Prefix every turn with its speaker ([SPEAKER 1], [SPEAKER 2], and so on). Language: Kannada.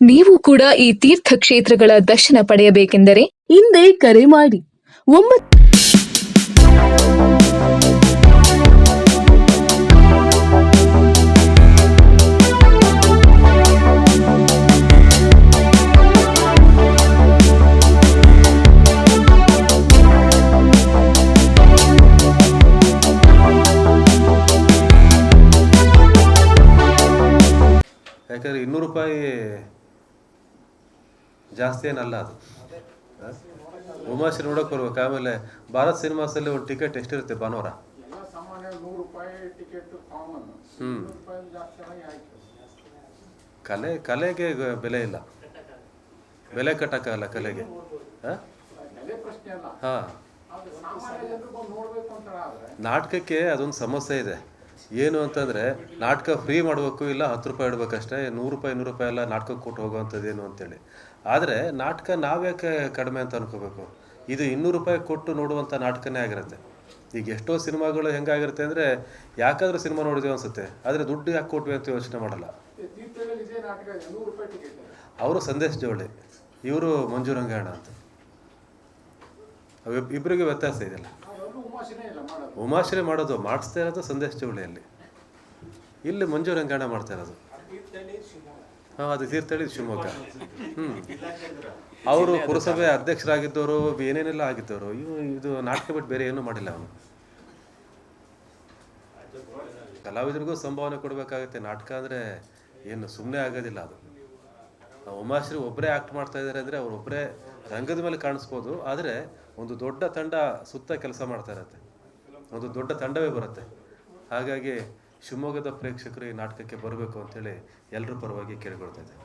[SPEAKER 1] ನೀವು ಕೂಡ ಈ ತೀರ್ಥ ಕ್ಷೇತ್ರಗಳ ದರ್ಶನ ಪಡೆಯಬೇಕೆಂದರೆ ಹಿಂದೆ ಕರೆ ಮಾಡಿ. ಒಂಬತ್ತು
[SPEAKER 2] ಯಾಕಂದ್ರೆ ಇನ್ನೂರು ರೂಪಾಯಿ ಜಾಸ್ತಿ ಏನಲ್ಲ ಅದು? ಉಮಾಶ್ರೀ ನೋಡಕ್ ಬರ್ಬೇಕು. ಆಮೇಲೆ ಭಾರತ್ ಸಿನಿಮಾಸಲ್ಲಿ ಒಂದು ಟಿಕೆಟ್ ಎಷ್ಟಿರುತ್ತೆ ಭಾನುವಾರ?
[SPEAKER 3] ಆಯ್ತು
[SPEAKER 2] ಕಲೆ, ಕಲೆಗೆ ಬೆಲೆ ಇಲ್ಲ. ಬೆಲೆ ಕಟ್ಟಕ್ಕಾಗಲ್ಲ ಕಲೆಗೆ. ಹಾಂ. ನಾಟಕಕ್ಕೆ ಅದೊಂದು ಸಮಸ್ಯೆ ಇದೆ. ಏನು ಅಂತಂದ್ರೆ ನಾಟಕ ಫ್ರೀ ಮಾಡಬೇಕು ಇಲ್ಲ ಹತ್ತು ರೂಪಾಯಿ ಇಡಬೇಕಷ್ಟೇ, ನೂರು ರೂಪಾಯಿ ನೂರು ರೂಪಾಯಿ ಎಲ್ಲ ನಾಟಕಕ್ಕೆ ಕೊಟ್ಟು ಹೋಗುವಂಥದ್ದು ಏನು ಅಂತೇಳಿ. ಆದರೆ ನಾಟಕ ನಾವ್ಯಾಕೆ ಕಡಿಮೆ ಅಂತ ಅನ್ಕೋಬೇಕು? ಇದು ಇನ್ನೂರು ರೂಪಾಯಿ ಕೊಟ್ಟು ನೋಡುವಂಥ ನಾಟಕನೇ ಆಗಿರುತ್ತೆ. ಈಗ ಎಷ್ಟೋ ಸಿನಿಮಾಗಳು ಹೆಂಗಾಗಿರುತ್ತೆ ಅಂದರೆ ಯಾಕಾದರೂ ಸಿನಿಮಾ ನೋಡಿದ್ವಿ ಅನ್ಸುತ್ತೆ, ಆದರೆ ದುಡ್ಡು ಯಾಕೆ ಕೊಟ್ವಿ ಅಂತ ಯೋಚನೆ ಮಾಡಲ್ಲ. ಅವರು ಸಂದೇಶ್ ಜೋಳಿ, ಇವರು ಮಂಜು ರಂಗಾಯಣ ಅಂತ. ಇಬ್ಬರಿಗೂ ವ್ಯತ್ಯಾಸ ಇದೆಯಲ್ಲ
[SPEAKER 3] ಮಾಡೋದು.
[SPEAKER 2] ಉಮಾಶ್ರೀ ಮಾಡೋದು ಮಾಡಿಸ್ತಾ ಇರೋದು ಸಂದೇಶ ಚೌಳಿಯಲ್ಲಿ. ಇಲ್ಲಿ ಮಂಜು ರಂಗಾಣ ಮಾಡ್ತಾ ಇರೋದು. ಹಾಂ ಅದು ತೀರ್ಥಳ್ಳಿ ಶಿವಮೊಗ್ಗ. ಹ್ಞೂ ಅವರು ಪುರಸಭೆ ಅಧ್ಯಕ್ಷರಾಗಿದ್ದವರು ಏನೇನೆಲ್ಲ ಆಗಿದ್ದವರು ಇವು ಇದು ನಾಟಕ ಬಿಟ್ಟು ಬೇರೆ ಏನೂ ಮಾಡಿಲ್ಲ ಅವನು. ಕಲಾವಿದರಿಗೂ ಸಂಭಾವನೆ ಕೊಡಬೇಕಾಗುತ್ತೆ. ನಾಟಕ ಅಂದರೆ ಏನು ಸುಮ್ಮನೆ ಆಗೋದಿಲ್ಲ ಅದು. ಆ ಉಮಾಶ್ರೀ ಒಬ್ಬರೇ ಆ್ಯಕ್ಟ್ ಮಾಡ್ತಾ ಇದ್ದಾರೆ ಅಂದರೆ ಒಬ್ರೆ ರಂಗದ ಮೇಲೆ ಕಾಣಿಸ್ಬೋದು. ಆದರೆ ಒಂದು ದೊಡ್ಡ ತಂಡ ಸುತ್ತ ಕೆಲಸ ಮಾಡ್ತಾ ಇರತ್ತೆ. ಒಂದು ದೊಡ್ಡ ತಂಡವೇ ಬರುತ್ತೆ. ಹಾಗಾಗಿ ಶಿವಮೊಗ್ಗದ ಪ್ರೇಕ್ಷಕರು ಈ ನಾಟಕಕ್ಕೆ ಬರಬೇಕು ಅಂತೇಳಿ ಎಲ್ಲರ ಪರವಾಗಿ ಕೇಳಿಕೊಳ್ತಾ ಇದ್ದೆ